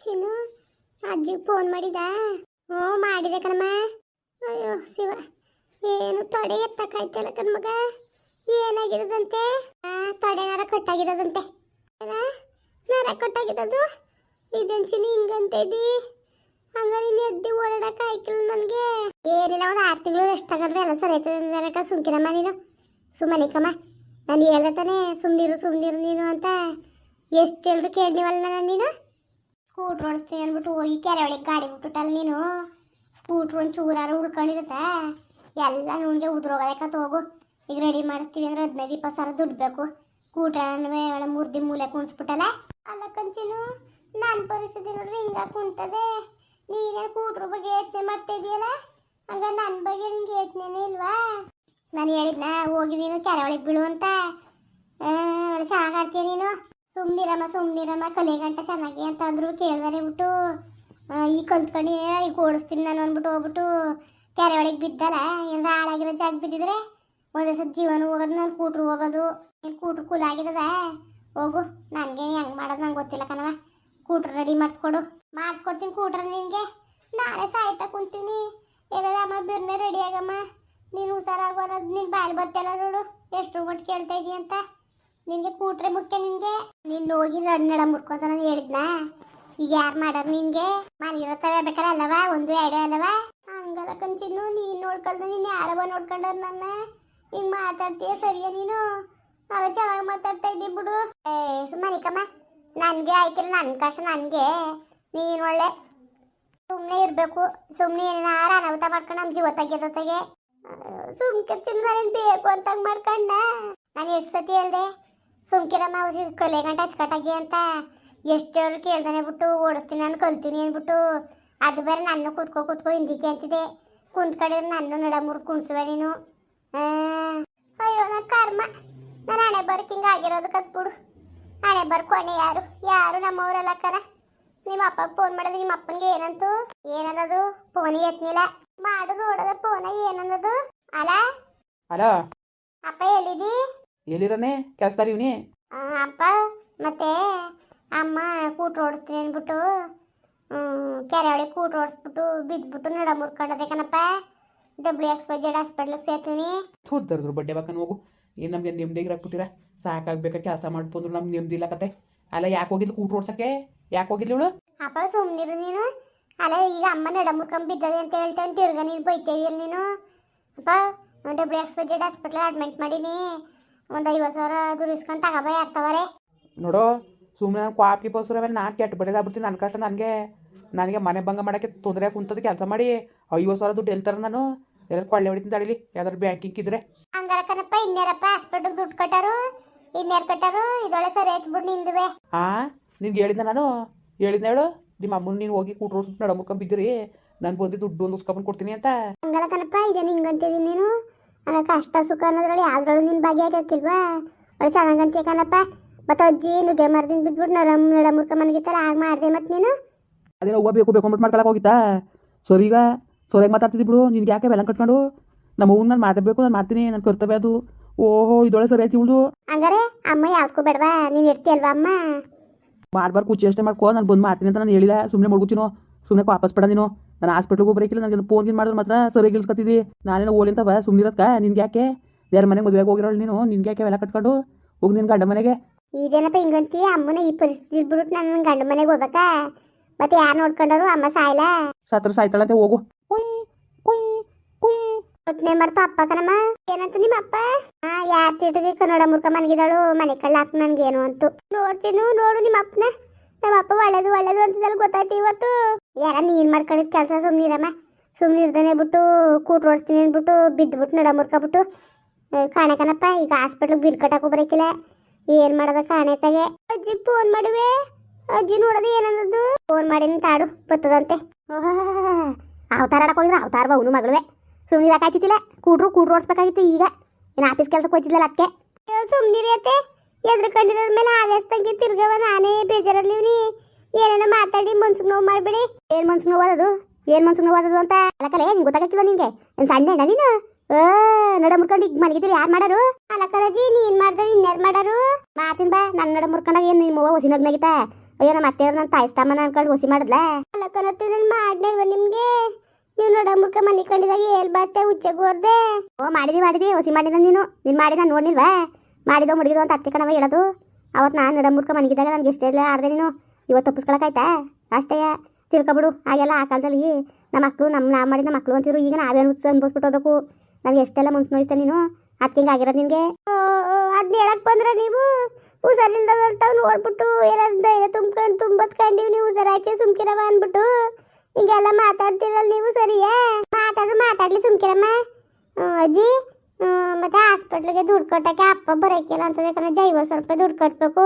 ಚಿನ್ನು ಅಜ್ಜಿಗೆ ಫೋನ್ ಮಾಡಿದ? ಹ್ಞೂ, ಮಾಡಿದೆ ಕಣಮ್ಮ. ಅಯ್ಯೋ, ಶಿವ. ಏನು ತೊಡೆ ಎತ್ತಕ್ಕಾಯ್ತಲ್ಲ ಕಣ್ಮಗ? ಏನಾಗಿರೋದಂತೆ ಆ, ತೊಡೆ ನರ ಕಟ್ಟಾಗಿರೋದಂತೆ ನರ ಕಟ್ಟಾಗಿರೋದು ಇದನ್ ಚಿನ್ನು ಹಿಂಗಂತ ಇದ್ದಿ? ಹಂಗ ನೀನು ಎದ್ದಿ ಓಡಾಡಕ್ಕೆ ಆಯ್ಕಿಲ್ಲ ನನಗೆ. ಏನಿಲ್ಲ, ಒಂದು ಆರು ತಿಂಗಳು ರೆಸ್ಟ್ ತಗೊಂಡ್ರೆ ಎಲ್ಲ ಸರಿ ಆಯ್ತದ. ಸುಮ್ಕಿರಮ್ಮ ನೀನು. ಸುಮ್ಮನಿಕಮ್ಮ ನಾನು ಹೇಳ್ದೆ ತಾನೇ ಸುಮ್ಮನಿರು ಸುಮ್ಮನಿರು ನೀನು ಅಂತ. ಎಷ್ಟು ಹೇಳಿದ್ರು ಕೇಳಿವಲ್ಲ ನಾನು ನೀನು? ಸ್ಕೂಟ್ರ್ ಓಡಿಸ್ತೀನಿ ಅಂದ್ಬಿಟ್ಟು ಹೋಗಿ ಕೆರೆ ಒಳಗೆ ಗಾಡಿ ಬಿಟ್ಬಿಟ್ಟಲ್ಲ ನೀನು. ಸ್ಕೂಟ್ರ್ ಒಂದು ಚೂರಾರು ಉಳ್ಕೊಂಡಿರತ್ತ. ಎಲ್ಲ ನನಗೆ ಉದ್ರೋಗೋದಕ್ಕಂತ ಹೋಗು ಈಗ ರೆಡಿ ಮಾಡಿಸ್ತೀವಿ ಅಂದ್ರೆ ಹದಿನೈದು, ಇಪ್ಪತ್ತು ಸಾವಿರ ದುಡ್ಡು ಬೇಕು. ಸ್ಕೂಟ್ರನ್ವೇ ಒಳ್ಳೆ ಮುರ್ದಿ ಮೂಲೆ ಕುಣಿಸ್ಬಿಟ್ಟಲ್ಲ ಅಲ್ಲ ಕಂಚಿನು ನನ್ನ ಪರಿಸ್ಥಿತಿ ನೋಡ್ರಿ ಹಿಂಗ ಕುಂತದೆ. ನೀನೇ ಸ್ಕೂಟ್ರ್ ಬಗ್ಗೆ ಯೋಚನೆ ಮಾಡ್ತಾ ಇದೆಯಲ್ಲ? ಹಂಗ ನನ್ನ ಬಗ್ಗೆ ನಿಂಗೆ ಯೋಚನೆನೇ ಇಲ್ವಾ? ನಾನು ಹೇಳಿದ್ನ ಹೋಗಿದ್ದೀನಿ ನೀನು ಕೆರೆ ಒಳಗೆ ಬೀಳು ಅಂತ ಒಳ್ಳೆ ಚೆನ್ನಾಗಿ ಆಡ್ತೀಯ ನೀನು? ಸುಮ್ನಿರಮ್ಮ ಸುಮ್ನಿರಮ್ಮ ಕಲಿಯಗಂಟ ಚೆನ್ನಾಗಿ ಅಂತ ಅಂದ್ರು ಕೇಳ್ದಾರೆ ಬಿಟ್ಟು ಈ ಕಲ್ತ್ಕೊಂಡು ಈಗ ಓಡಿಸ್ತೀನಿ ನಾನು ಅಂದ್ಬಿಟ್ಟು ಹೋಗ್ಬಿಟ್ಟು ಕೆರೆ ಒಳಗೆ ಬಿದ್ದಲ್ಲ, ಏನಾರ ಹಾಳಾಗಿರೋ ಜಾಗ ಬಿದ್ದಿದ್ರೆ ಒಂದೇ ಸತ್ ಜೀವನ ಹೋಗೋದು, ನಾನು ಕೂಟ್ರು ಹೋಗೋದು. ಏನು ಕೂಟ್ರು ಆಗಿದದ? ಹೋಗು, ನನಗೆ ಹೆಂಗೆ ಮಾಡೋದು ನಂಗೆ ಗೊತ್ತಿಲ್ಲ ಕಣವ ಕೂಟ್ರು ರೆಡಿ ಮಾಡಿಸ್ಕೊಡು. ಮಾಡಿಸ್ಕೊಡ್ತೀನಿ ಕೂಟ್ರ ನಿನಗೆ. ನಾಳೆ ಸಾಯ್ತಾ ಕುಂತೀನಿ. ಏನಾರ ಅಮ್ಮ ಬಿರ್ನೆ ರೆಡಿ ಆಗಮ್ಮ. ನೀನು ಹುಷಾರಾಗೋ ಅನ್ನೋದು ನಿನ್ನ ಬಾಯಲ್ಲಿ ಬತ್ತಲ್ಲ ನೋಡು. ಎಷ್ಟು ಮಟ್ಟು ಕೇಳ್ತಾ ಇದೀಯ ಅಂತ. ನಿನಗೆ ಕೂಟ್ರೆ ಮುಖ್ಯ ನಿನಗೆ. ನೀನು ಹೋಗಿ ರನ್ನಡ ಮುರ್ಕೊಂತ ನಾನು ಹೇಳಿದ್ನಾ? ಈಗ ಯಾರು ಮಾಡಾರ ನಿನಗೆ? ಮನೆಗಿರತ್ತವೆ ಬೇಕಾರೆ ಅಲ್ಲವ? ಒಂದು, ಎರಡು ಅಲ್ಲವ? ಹಂಗಲ್ಲ ಕಂಚಿನ್ನು, ನೀನು ನೋಡ್ಕೊಳ್ದ, ನೀನು ಯಾರವ ನೋಡ್ಕೊಂಡರ್ ನನ್ನ? ಹಿಂಗೆ ಮಾತಾಡ್ತೀಯ ಸರಿಯಾ ನೀನು? ಅಲ್ಲ ಚೆನ್ನಾಗಿ ಮಾತಾಡ್ತಾ ಇದ್ದಿ ಬಿಡು. ಏ ಸುಮ್ಮನಿಕಮ್ಮ ನನಗೆ ಆಯ್ತಿಲ್ಲ ನನ್ನ ಕಷ್ಟ ನನಗೆ. ನೀನು ಒಳ್ಳೆ ಸುಮ್ಮನೆ ಇರಬೇಕು. ಸುಮ್ಮನೆ ಏನಾರ ಅನಾಹುತ ಮಾಡ್ಕೊಂಡು ನಮ್ಮ ಜೀವ ತೆಗೆದೊತ್ತಗೆ ಸುಮ್ಕೆ ಚಿನ್ನ ಬೇಕು ಅಂತ ಮಾಡ್ಕೊಂಡ? ನಾನು ಎಷ್ಟು ಸತಿ ಹೇಳ್ದೆ? ಸುಮ್ಕಿರಮ್ಮ ಅವಸಿ ಕಲೆಗಂಟ ಗಂಟೆ ಹಚ್ಕಟ್ಟಾಗಿ ಅಂತ ಎಷ್ಟವ್ರು ಕೇಳ್ದಾನೆ ಬಿಟ್ಟು, ಓಡಿಸ್ತೀನಿ ನಾನು, ಕಲ್ತೀನಿ ಅಂದ್ಬಿಟ್ಟು, ಅದು ಬೇರೆ ನನ್ನ ಕುತ್ಕೋ ಕೂತ್ಕೋ ಹಿಂದಿಕೆ ಅಂತಿದೆ. ಕುಂತ್ಕೊಂಡಿದ್ರೆ ನನ್ನ ನಡ ಮುರಿದು ಕುಣ್ಸುವೆ ನೀನು. ಅಯ್ಯೋ ನನ್ನ ಕರ್ಮ. ನಾನು ಹಣೆ ಬರ್ಕ್ ಹಿಂಗೆ ಆಗಿರೋದು ಕತ್ಬಿಡು. ಹಣೆ ಬರ್ಕೊಣೆ ಯಾರು? ಯಾರು ನಮ್ಮವರಲ್ಲ ಕರ ನಿಮ್ಮ ಅಪ್ಪ ಫೋನ್ ಮಾಡಿದ್ರೆ ನಿಮ್ಮ ಅಪ್ಪನಿಗೆ ಏನಂತು? ಏನನ್ನೋದು? ಫೋನಿಗೆ ಎತ್ನಿಲ್ಲ. ಮಾಡು ನೋಡೋದ, ಫೋನ ಏನನ್ನೋದು? ಅಲ್ಲ ಎಲ್ಲಿದಿ ಎಲ್ಲಿರನೆ? ಕೆಲಸದಾರ ಇವನಿ? ಅಪ್ಪ ಮತ್ತೆ ಅಮ್ಮ ಕೂಟ ಓಡಿಸ್ತೀನಿ ಅಂದ್ಬಿಟ್ಟು ಹ್ಮ್, ಕೂಟ ಓಡಿಸ್ಬಿಟ್ಟು ಬಿದ್ದ್ಬಿಟ್ಟು ನಡ ಮುರ್ಕೊಂಡದೆ ಕಣಪ್ಪ. ಡಬ್ಲ್ಯೂ ಎಕ್ಸ್ ವೈ ಜೆಡ್ ಹಾಸ್ಪಿಟ್ಲಿಗೆ ಸೇರ್ತೀನಿ. ಥೂದ್ದರ್ದ್ರು ಬಡ್ಡೆ ಬಾಕನ್ ಹೋಗು. ಏನು ನಮಗೆ ನೆಮ್ಮದಿಗೆ ಹಾಕ್ಬಿಟ್ಟಿರ ಸಾಕಾಗ್ಬೇಕಾ ಕೆಲಸ ಮಾಡ್ಬೋದು ನಮ್ಗೆ ನೆಮ್ಮದಿ ಇಲ್ಲ ಕತೆ. ಅಲ್ಲ ಯಾಕೆ ಹೋಗಿದ್ಲು ಕೂಟ ಓಡ್ಸಕ್ಕೆ? ಯಾಕೆ ಹೋಗಿದ್ಲು ಇವಳು? ಅಪ್ಪ ಸುಮ್ಮನಿರು ನೀನು. ಅಲ್ಲ ಈಗ ಅಮ್ಮ ನಡ ಮುರ್ಕೊಂಡ್ ಬಿದ್ದದೆ ಅಂತ ಹೇಳ್ತಾನೆ ತಿರ್ಗ ನೀನು ಬೈತಾ ನೀನು? ಅಪ್ಪ W X Y Z hospital admit ಮಾಡೀನಿ. ಒಂದು ಐವತ್ತು ಸಾವಿರ ದುಡಿಸ್ಕೊಂಡು ತಗೋಬ ಯಾರ್ತವರೆ ನೋಡೋ ಸುಮ್ಮನೆ ನಾನು ಕ್ವಾಪ್ ಕಿಪ್ಪಸ್ರ ಮೇಲೆ ನಾನು ಕೆಟ್ಟ ಬಡಿದಾಗ್ಬಿಡ್ತೀನಿ ನನ್ನ ಕಷ್ಟ ನನಗೆ ನನಗೆ ಮನೆ ಭಂಗ ಮಾಡೋಕ್ಕೆ ತೊಂದರೆ ಕುಂತದ್ದು ಕೆಲಸ ಮಾಡಿ. ಐವತ್ತು ಸಾವಿರ ದುಡ್ಡು ಎಲ್ತಾರ ನಾನು? ಎಲ್ಲರೂ ಕೊಳ್ಳೆ ಹೊಡಿತೀನಿ ತಡೀಲಿ. ಯಾವ್ದಾದ್ರು ಬ್ಯಾಂಕಿಂಗ್ ಇದ್ರೆ ಹಂಗಾರ ಕಣಪ್ಪ ಇನ್ನೇರಪ್ಪ ಹಾಸ್ಪಿಟ್ಲ್ ದುಡ್ಡು ಕಟ್ಟಾರು? ಇನ್ನೇರು ಕಟ್ಟಾರು? ಇದೊಳೆ ಸರಿ ಆಯ್ತು ಬಿಡು ನಿಂದುವೆ. ಆ ನಿನ್ಗೆ ಹೇಳಿದ್ದೆ ನಾನು? ಹೇಳಿದ್ನ ಹೇಳು? ನಿಮ್ಮ ಅಮ್ಮನ ನೀನು ಹೋಗಿ ಕೂಟ್ರೋ ರೋಡ್ಸ್ಬಿಟ್ಟು ನಡ ಮುರ್ಕೊಂಡ್ ಬಿದ್ದಿರಿ. ನಾನು ಬಂದು ದುಡ್ಡು ಒಂದು ಉಸ್ಕೊಂಬಂದು ಕೊಡ್ತೀನಿ ಅಂತ. ಹಂಗಲ್ಲ ಕಣಪ್ಪ ಇದೇನು ಹಿಂಗಂತಿದ್ದೀನಿ ನೀನು? ಕಷ್ಟ ಸುಖ ಅನ್ನೋದ್ರಲ್ಲಿ ಯಾವ್ದ್ರೊಳಗೆ ನಿನ್ನ ಭಾಗ್ಯ ಆಗಿರ್ತಿಲ್ವಾ ಒಳ್ಳೆ ಚೆನ್ನಾಗಂತೀಯ ಕಣಪ್ಪ. ಮತ್ತೆ ಅಜ್ಜಿ ನುಗ್ಗೆ ಮರ್ದಿಂದ ಬಿದ್ಬಿಟ್ಟು ನರಮ್ ನಡ ಮುರ್ಕ ಮನಗಿತ್ತಲ್ಲ ಆಗ ಮಾಡಿದೆ ಮತ್ತೆ ನೀನು? ಅದೇ ಹೋಗ್ಬೇಕು ಬೇಕು ಬೇಕು ಅಂದ್ಬಿಟ್ಟು ಮಾಡ್ಕೊಳಕ್ಕೆ ಹೋಗಿತ್ತಾ? ಸರಿ ಈಗ ಸರಿಯಾಗಿ ಮಾತಾಡ್ತಿದ್ದಿ ಬಿಡು ನಿನ್ಗೆ ಯಾಕೆ ಬೆಲ್ಲ ಕಟ್ಕೊಂಡು? ನಮ್ಮ ಹೂವು ನಾನು ಮಾಡಬೇಕು ನಾನು ಮಾಡ್ತೀನಿ ನನ್ನ ಕರ್ತವ್ಯ ಅದು. ಓಹೋ ಇದೊಳೆ ಸರಿ ಆಯ್ತು ಇವಳು. ಹಂಗಾರೆ ಅಮ್ಮ ಯಾವ್ದಕ್ಕೂ ಬೇಡವಾ? ನೀನು ಇರ್ತೀಯಲ್ವಾ ಅಮ್ಮ? ಮಾಡ್ಬಾರ್ದು ಕುಚ್ಚಿ ಅಷ್ಟೇ ಮಾಡ್ಕೋ ನಾನು ಬಂದು ಮಾಡ್ತೀನಿ ಅಂತ ನಾನು ಹೇಳಿಲ್ಲ. ಸುಮ್ಮನೆ ಮುಡ್ಗುತ್ತೀನೋ ಸುಮ್ಮನೆ ವಾಪಸ್ ಬೇಡ ನೀನು. ನಾನು ಹಾಸ್ಪಿಟ್ಲಿಗೆ ಬರೋಕಿಲ್ಲ ನನಗೆ ಫೋನ್ ಗಿನ್ ಮಾಡಿದ್ರೆ ಮಾತ್ರ ಸರಿ ಇಲ್ಸ್ಕೊತಿದ್ದಿ ನಾನೇನು ಓಲಿ ಅಂತವ ಸುಮ್ಮನಿರತ್ಕ ನಿನ್ಗೆ ಯಾಕೆ? ಯಾರ ಮನೆಗೆ ಮದುವೆಗೆ ಹೋಗಿರೋಳು ನೀನು? ನಿನ್ಗೆ ಯಾಕೆ ಎಲ್ಲ ಕಟ್ಕೊಂಡು? ಹೋಗಿ ನಿನ್ನ ಗಂಡ ಮನೆಗೆ. ಇದೇನಪ್ಪ ಹಿಂಗಂತಿ? ಅಮ್ಮನ ಈ ಪರಿಸ್ಥಿತಿ ಇದ್ಬಿಟ್ಟು ನನ್ನ ಗಂಡ ಮನೆಗೆ ಹೋಗ್ಬೇಕಾ? ಮತ್ತೆ ಯಾರು ನೋಡ್ಕೊಂಡರು? ಅಮ್ಮ ಸಾಯ್ಲ? ಸತ್ರ ಸಾಯ್ತಾಳಂತೆ ಹೋಗು. ಕುಯ್ ಕುಯ್ ಕುಯ್. ಯೋಚನೆ ಮಾಡ್ತಾ ಅಪ್ಪ ಕಣಮ್ಮ. ಏನಂತ ನಿಮ್ಮ ಅಪ್ಪ? ಹಾ ಯಾರ್ ತಿಟ್ಟಿಗೆ ಕನ್ನಡ ಮುರ್ಕ ಮನಗಿದಾಳು ಮನೆ ಕಳ್ಳ ಹಾಕ್ ಏನು ಅಂತು. ನೋಡ್ತೀನಿ ನೋಡು ನಿಮ್ಮ ಅಪ್ಪನ. ನಮ್ಮ ಅಪ್ಪ ಒಳ್ಳೇದು ಒಳ್ಳೇದು ಅಂತದಲ್ಲ ಗೊತ್ತಾಯ್ತು ಇವತ್ತು. ಯಾರ ನೀನ್ ಮಾಡ್ಕೊಂಡಿದ್ ಕೆಲಸ ಸುಮ್ನಿರಮ್ಮ. ಸುಮ್ನಿರ್ದನೆ ಬಿಟ್ಟು ಕೂಟ್ ಓಡಿಸ್ತೀನಿ ಅಂದ್ಬಿಟ್ಟು ಬಿದ್ದುಬಿಟ್ಟು ನಡ ಮುರ್ಕೊಬಿಟ್ಟು. ಕಾಣೆ ಕಣಪ್ಪ, ಈಗ ಹಾಸ್ಪಿಟ್ಲಿಗೆ ಬಿಲ್ ಕಟ್ಟಕ್ಕೆ ಬರಕಿಲ್ಲ. ಏನ್ ಮಾಡೋದ ಕಾಣೆ ತಗೆ. ಅಜ್ಜಿ ಫೋನ್ ಮಾಡುವೆ. ಅಜ್ಜಿ ನೋಡೋದು ಏನನ್ನದು ಫೋನ್ ಮಾಡಿ ತಾಡು, ಬತ್ತದಂತೆ. ಅವತಾರ ಆಡಕ್ ಹೋಗಿದ್ರೆ, ಅವತಾರ ಅವನು ಮಗಳುವೆ. ಸುಮ್ಮನೆ ಇರಕ್ಕಾಯ್ತಿಲ್ಲ ಕೂಟ್ರು ಕೂಟ್ರು ಓಡಿಸ್ಬೇಕಾಗಿತ್ತು ಈಗ. ಏನು ಆಫೀಸ್ ಕೆಲಸಕ್ಕೆ ಹೋಯ್ತಿದ್ಲಲ್ಲ ಅದಕ್ಕೆ ಸುಮ್ಮನಿರಿ ಅತ್ತೆ. ಎದ್ರ ಕಂಡಿರೋ ಮೇಲೆ ಆವ್ಯಾಸ್ತಂಗೆ ತಿರ್ಗವ ನಾನೇ ಬೇಜಾರಲ್ಲಿ ಏನೇನು ಏನೇನೋ ಮಾತಾಡಿ ಮನ್ಸಿಗೆ ನೋವು ಮಾಡಬೇಡಿ. ಏನ್ ಮನ್ಸಿಗೆ ನೋವು ಅದು ಏನು ಮನ್ಸಿಗೆ ನೋವು ಅದು ಅಂತ? ಅಲಕಲೆ ನಿಂಗೆ ಗೊತ್ತಾಗಕ್ಕಿಲ್ಲ ನಿಂಗೆ? ಸಣ್ಣ ಅಣ್ಣ ನೀನು? ಓ ನಡ ಮುರ್ಕೊಂಡು ಈಗ ಮಲಗಿದ್ರೆ ಯಾರು ಮಾಡಾರು? ಅಲಕಲಜಿ ನೀನ್ ಮಾಡ್ದೆ, ಇನ್ಯಾರು ಮಾಡಾರು? ಮಾತಿನ ಬಾ. ನನ್ನ ನಡ ಮುರ್ಕೊಂಡಾಗ ಏನು ನಿಮ್ಮ ಅವ್ವ ಹೊಸಿನಗ್ನಾಗಿತ್ತ ಅಯ್ಯೋ ನಮ್ಮ ಅತ್ತೆ ನನ್ನ ತಾಯಿಸ್ತಮ್ಮನ ಅನ್ಕೊಂಡು ಹುಸಿ ಮಾಡಿದ್ಲ? ಅಲಕಲತ್ತಿ ನಾನು ಮಾಡ್ನೇಲ್ವ ನಿಮ್ಗೆ? ನೀವು ನೋಡ ಮುರ್ಕ ಮನಿ ಕಂಡಿದಾಗ ಎಲ್ ಬತ್ತೆ ಉಚ್ಚಗ್ ಹೋರ್ದೆ ಓ, ಮಾಡಿದಿ ಮಾಡಿದಿ, ಹೊಸಿ ಮಾಡಿದ ನೀನು. ನೀನು ಮಾಡಿದ ನೋಡ್ನಿಲ್ವಾ ಮಾಡಿದೋ ಮುಡಿದೋ ಅಂತ ಅತ್ತೆ ಕಣವ ಹೇಳೋದು. ಅವತ್ತು ನಾನು ನಡಮುರ್ಕ ಮನಗಿದ್ದಾಗ ನನಗೆ ಎಷ್ಟೇ ಇಲ್ಲ ಆಡ್ದೆ ನೀನು. ಇವತ್ತು ತಪ್ಪಿಸ್ಕೊಳಕಾಯ್ತಾ ಅಷ್ಟೇ ತಿಳ್ಕೊಬಿಡು. ಹಾಗೆಲ್ಲ ಆ ಕಾಲದಲ್ಲಿ ನಮ್ಮ ಮಕ್ಕಳು ನಮ್ಮ ನಾ ಮಾಡಿದ ಮಕ್ಕಳು ಅಂತಿದ್ರು. ಈಗ ನಾವೇ ನಾವೇನು ಅನ್ಭವಿಸ್ಬಿಟ್ಟು ಹೋಗ್ಬೇಕು? ನನಗೆ ಎಷ್ಟೆಲ್ಲ ಮನ್ಸು ನೋಯಿಸ್ತಾ ನೀನು? ಅದಕ್ಕೆ ಆಗಿರೋದು ನಿನಗೆ? ಅದನ್ನ ಹೇಳಕ್ ಬಂದ್ರೆ ನೀವು ಹುಷಾರಿಲ್ದಂತ ನೋಡ್ಬಿಟ್ಟು ಏನಾದ್ರು ಧೈರ್ಯ ತುಂಬ್ಕೊಂಡು ತುಂಬತ್ಕೊಂಡಿವಿ ನೀವು. ಹುಷಾರಾಕಿ ಸುಮ್ಕಿರವ ಅಂದ್ಬಿಟ್ಟು. ಹಿಂಗೆಲ್ಲ ಮಾತಾಡ್ತಿರಲ್ಲ ನೀವು ಸರಿಯೇ? ಮಾತಾಡ್ರು ಮಾತಾಡ್ಲಿ ಸುಮ್ಕಿರಮ್ಮ. ಅಜ್ಜಿ ಮತ್ತೆ ಹಾಸ್ಪಿಟ್ಲಿಗೆ ದುಡ್ಡು ಕೊಟ್ಟಕ್ಕೆ ಅಪ್ಪ ಬರೋಕಿಲ್ಲ ಅಂತದೆ ಕಣ ಜೈವ ಸ್ವಲ್ಪ ದುಡ್ಡು ಕಟ್ಟಬೇಕು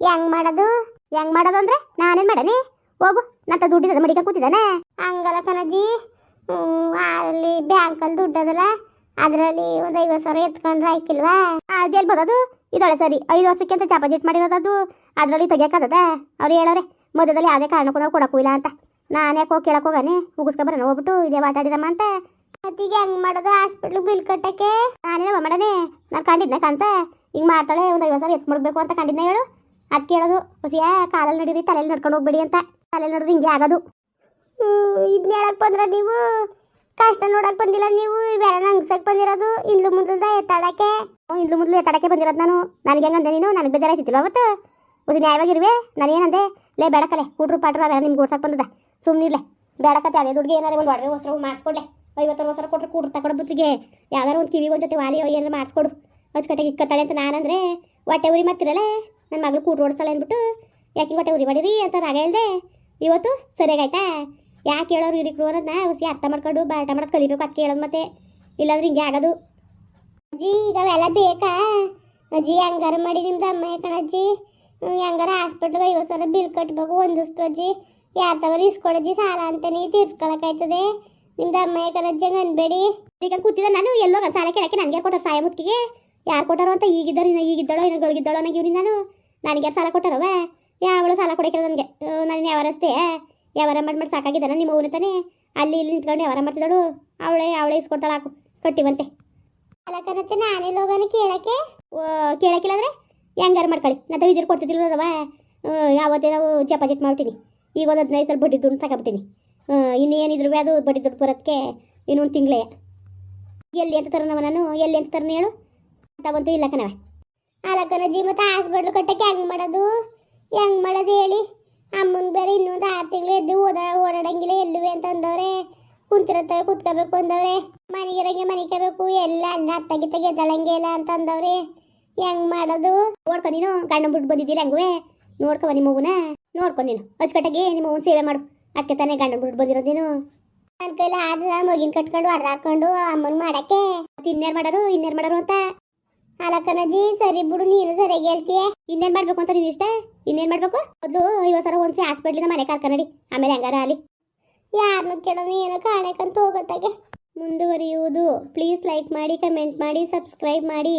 ಹೆಂಗ್ ಮಾಡೋದು? ಹೆಂಗ್ ಮಾಡೋದು ಅಂದ್ರೆ ನಾನೇನ್ ಮಾಡೇನಿ? ಹೋಗು, ನಂತ ದುಡ್ಡಿದ ಮಡಿಕ ಕೂತಿದ್ದಾನೆ. ಹಂಗಲ್ಲ ಕಣಜ್ಜಿ. ಅಲ್ಲಿ ಬ್ಯಾಂಕಲ್ಲಿ ದುಡ್ಡು ಅದಲ್ಲ, ಅದರಲ್ಲಿ ಒಂದು ಐವತ್ತು ಸಾವಿರ ಎತ್ಕೊಂಡ್ರೆ ಆಯ್ಕಿಲ್ವಾ ಎಲ್ಲಿ ಬರೋದು? ಇದೊಳೆ ಸರಿ, ಐದು ವರ್ಷಕ್ಕೆ ಅಂತ ಚಾಪಜಿಟ್ ಮಾಡಿರೋದು ಅದರಲ್ಲಿ ತೆಗಿಯೋಕ್ಕದ ಅವ್ರು ಹೇಳೋರೆ ಮೊದಲಲ್ಲಿ ಯಾವುದೇ ಕಾರಣಕ್ಕೂ ನಾವು ಕೊಡಕ್ಕೂ ಇಲ್ಲ ಅಂತ. ನಾನು ಯಾಕೋ ಕೇಳಕ್ ಹೋಗಾನೆ ಮುಗಿಸ್ಕೊಬರೋಣ ಹೋಗ್ಬಿಟ್ಟು, ಇದೇ ಆಟಾಡಿರಮ್ಮ ಅಂತ. ಮತ್ತೀಗ ಹೆಂಗ್ ಮಾಡೋದು? ಹಾಸ್ಪಿಟ್ಲ್ ಬಿಲ್ ಕಟ್ಟಕ್ಕೆ? ನಾನೇ ಮಾಡನೆ ನಾನು ಕಂಡಿದ್ದೆ ಕಾಣ್ತ ಹಿಂಗೆ ಮಾಡ್ತಾಳೆ, ಒಂದು ಐವತ್ತು ಸಾವಿರ ಎತ್ ಮಾಡ್ಬೇಕು ಅಂತ ಕಂಡಿದ್ದೆ ಹೇಳು? ಅದ್ ಕೇಳೋದು ಹೊಸಿಯ ಕಾಲಲ್ಲಿ ನಡೀರಿ ತಲೆಯಲ್ಲಿ ನಡ್ಕೊಂಡು ಹೋಗ್ಬೇಡಿ ಅಂತ. ತಲೆಯಲ್ಲಿ ನಡೆದು ಹಿಂಗೆ ಆಗೋದು. ಇದನ್ನ ಹೇಳಕ್ ಬಂದ್ರ ನೀವು? ಕಷ್ಟ ನೋಡಕ್ ಬಂದಿಲ್ಲ ನೀವು? ಇವೆಲ್ಲ ನಂಗ್ಸಕ್ ಬಂದಿರೋದು? ಇಂದ್ಲು ಮುಂದಲ್ದ ಎತ್ತಾಡಕ್ಕೆ? ಇಂದ್ಲು ಮುಂದ್ಲು ಎತ್ತಾಡಕ್ಕೆ ಬಂದಿರೋದು ನಾನು. ನನಗೆ ಹೆಂಗಂದೆ ನೀನು? ನನಗೆ ಬೇಜಾರಾಯ್ತಿಲ್ಲ ಅವತ್ತು? ಹೊಸ, ನ್ಯಾಯವಾಗಿರುವೆ? ನಾನು ಏನಂದೆ ಲೇ ಬೇಡಕಲೆ ಕೂಟ್ರು ಪಾಟ್ರು ಅವೆಲ್ಲ ನಿಮ್ಗೆ ಓಡ್ಸಕ್ ಬಂದದ. ಸುಮ್ಮನಿರ್ಲೆ ಬೇಡಕತ್ತೆ ಅದೇ ದುಡ್ಡಿಗೆ ಏನಾರ ಒಂದು ಒಡವೆ, ವಸ್ತ್ರ ಮಾಡಿಸ್ಕೊಡ್ಲೆ. ಐವತ್ತು ಸಾವಿರ ಕೊಟ್ರೆ ಕೂಡ ತಗೊಂಡು ಬುತ್ತಿಗೆ ಯಾವ್ದಾರು ಒಂದು ಕಿವಿಗೆ ಒಂದು ಜೊತೆ ವಾಲಿ ಏನಾರು ಮಾಡಿಸ್ಕೊಡು. ಅಚ್ಚುಕಟ್ಟೆಗೆ ಇಕ್ಕತ್ತಾಳೆ ಅಂತ ನಾನಂದ್ರೆ, ಹೊಟ್ಟೆ ಉರಿ ಮಾಡ್ತಿರಲ್ಲ? ನನ್ನ ಮಗಳು ಕೂಡ ಓಡಿಸ್ತಾಳೆ ಅಂದ್ಬಿಟ್ಟು ಯಾಕೆ ಹೊಟ್ಟೆ ಉರಿ ಮಾಡಿರಿ? ಅಂತ ರಾಗ ಹೇಳ್ದೆ. ಇವತ್ತು ಸರಿಯಾಗಾಯ್ತಾ ಯಾಕೆ ಹೇಳೋರು ಇರಿಕ್ರು ಅನ್ನೋದನ್ನ ಹುಸಿ ಅರ್ಥ ಮಾಡ್ಕೊಂಡು ಬಾಟ ಮಾಡೋದು ಕಲಿಬೇಕು ಅದಕ್ಕೆ ಹೇಳೋದು ಮತ್ತೆ. ಇಲ್ಲಾಂದ್ರೆ ಹಿಂಗೆ ಆಗೋದು. ಅಜ್ಜಿ, ಇದಾವೆಲ್ಲ ಬೇಕಾ? ಅಜ್ಜಿ, ಹೆಂಗಾರ ಮಾಡಿ ನಿಮ್ದು ಅಮ್ಮ ಕಣಜ್ಜಿ ಹೆಂಗಾರ ಹಾಸ್ಪಿಟ್ಲ್ಗೆ ಐವತ್ತು ಸಾವಿರ ಬಿಲ್ ಕಟ್ಬೇಕು ಒಂದಿಸ್ತು ಅಜ್ಜಿ. ಯಾರ ತವರ ಇಸ್ಕೊಡಜ್ಜಿ ಸಾಲ ಅಂತಾನೆ ತೀರ್ಸ್ಕೊಳಕಾಯ್ತದೆ ನಿಮ್ದು ಮೈಕಲ್ ಅಜ್ಜಂಗ ಅನ್ಬೇಡಿ ಈಗ ಕೂತಿದ ನಾನು ಎಲ್ಲೋ ಸಾಲ ಕೇಳಕ್ಕೆ ನನಗೆ ಕೊಟ್ಟರು ಸಾಯ ಮುತ್ತಿಗೆ? ಯಾರು ಕೊಟ್ಟರು ಅಂತ ಈಗಿದ್ದಾರೋ ಇನ್ನು ಈಗಿದ್ದಾಳೋ ಇನ್ನು ಗಳಿಗಿದ್ದಾಳೋ ನನಗೆ ಇವ್ರಿ ನಾನು ನನಗೆ ಯಾರು ಸಾಲ ಕೊಟ್ಟಾರವ? ಯಾವಳು ಸಾಲ ಕೊಡಕ್ಕೆ ನನಗೆ? ನಾನು ಯಾವರಸ್ತೆ ಯಾವಾರ ಮಾಡಿ ಮಾಡಿ ಸಾಕಾಗಿದ್ದಾನ ನಿಮ್ಮ ಅವ್ನ ತಾನೆ? ಅಲ್ಲಿ ಇಲ್ಲಿ ನಿಂತ್ಕೊಂಡು ಯಾವಾರ ಮಾಡ್ತಿದ್ದಾಳು? ಅವಳೇ ಅವಳೇ ಇಸ್ಕೊಡ್ತಾಳ ಹಾಕು. ಕಟ್ಟಿವಂತೆ. ಸಾಲ ಕರತ್ತೆ ನಾನೇ ಹೋಗೋಣ ಕೇಳಕ್ಕೆ? ಓ, ಕೇಳಕ್ಕಿಲ್ಲ ಅಂದ್ರೆ ಹೆಂಗಾರು ಮಾಡ್ಕೊಳ್ಳಿ. ನಾನು ಇದ್ರ ರವ ಯಾವತ್ತೇ ನಾವು ಜಪಾಜಿಟ್ ಮಾಡ್ತೀನಿ ಈಗ ಒಂದು ಹದಿನೈದು ಸಲ ಬಡ್ಡಿ ದುಡ್ಡು ತಗೊಬಿಟ್ಟಿನಿ. ಇನ್ನೇನಿದ್ರು ಅದು ಬಡ್ಡಿ ದುಡ್ಡು ಬರೋದಕ್ಕೆ ಇನ್ನೊಂದು ತಿಂಗಳೇ. ಎಲ್ಲಿ ಅಂತ ತರನವ ನಾನು ಎಲ್ಲಿ ಎಂತ ತರನ ಹೇಳು. ತಗೊಂತು ಇಲ್ಲ ಕಣವ ಅಲಕನಜ್ಜಿ ಮತ್ತೆ ಹಾಸ್ಪಿಟ್ಲ್ ಕಟ್ಟಕ್ಕೆ ಹೆಂಗ್ ಮಾಡೋದು? ಹೆಂಗ್ ಮಾಡೋದು ಹೇಳಿ. ಅಮ್ಮನ ಬೇರೆ ಇನ್ನೊಂದು ಆರು ತಿಂಗಳು ಎದ್ದು ಓದ, ಓಡಾಡಂಗಿಲ್ಲ, ಎಲ್ಲುವೆ ಅಂತ ಅಂದವ್ರೆ. ಕುಂತಿರತ್ತವೆ, ಕುತ್ಕೋಬೇಕು ಅಂದವ್ರೆ. ಮನೆಗಿರಂಗೆ ಮನಿಕೋಬೇಕು ಎಲ್ಲ ಅಲ್ಲ ಅತ್ತಾಗಿ ತೆಗೆ ಎದ್ದಳಂಗೆ ಇಲ್ಲ ಅಂತ ಅಂದವ್ರೆ. ಹೆಂಗ್ ಮಾಡೋದು? ನೋಡ್ಕೊ ನೀನು ಗಂಡ ಬಿಟ್ಟು ಬಂದಿದ್ದೀರಿ ಹೆಂಗುವೆ? ನೋಡ್ಕೊ ನಿಮ್ಮ ಮಗುನ ನೋಡ್ಕೊ ನೀನು, ಅಚ್ಚುಕಟ್ಟಾಗಿ ನಿಮ್ಮ ಮಗುನ ಸೇವೆ ಮಾಡು. ಅಕ್ಕೆ ತಾನೇ ಗಂಡ ಬಿಟ್ಟು ಬಂದಿರೋದೇನು? ನೀನು ನನ್ನ ಕೈಲಿ ಆದ ಮಗಿನ ಕಟ್ಕೊಂಡು ಹೊಡೆದಾಕೊಂಡು ಅಮ್ಮನ ಮಾಡಕ್ಕೆ ಇನ್ನೇನು ಮಾಡೋರು ಇನ್ನೇನು ಮಾಡೋರು ಅಂತ? ಕಣಜಿ ಸರಿ ಬಿಡು, ನೀನು ಸರಿಯಾಗಿ ಹೇಳ್ತೀಯ? ಇನ್ನೇನ್ ಮಾಡ್ಬೇಕು ಅಂತ ನೀನು ಇಷ್ಟ? ಇನ್ನೇನ್ ಮಾಡ್ಬೇಕು? ಮೊದಲು ಐವತ್ತು ಸಾವಿರ ಒಂದ್ಸಿ ಹಾಸ್ಪಿಟ್ಲಿಂದ ಮನೆ ಕರ್ಕೊಂಡಿ ಆಮೇಲೆ ಹೆಂಗಾರ ಅಲ್ಲಿ. ಯಾರನ್ನು ಕೇಳೋನು ಏನೋ ಕಾಣಕ್ಕಂತ ಹೋಗತ್ತಾಗೆ ಮುಂದುವರಿಯುವುದು. ಪ್ಲೀಸ್ ಲೈಕ್ ಮಾಡಿ ಕಮೆಂಟ್ ಮಾಡಿ ಸಬ್ಸ್ಕ್ರೈಬ್ ಮಾಡಿ.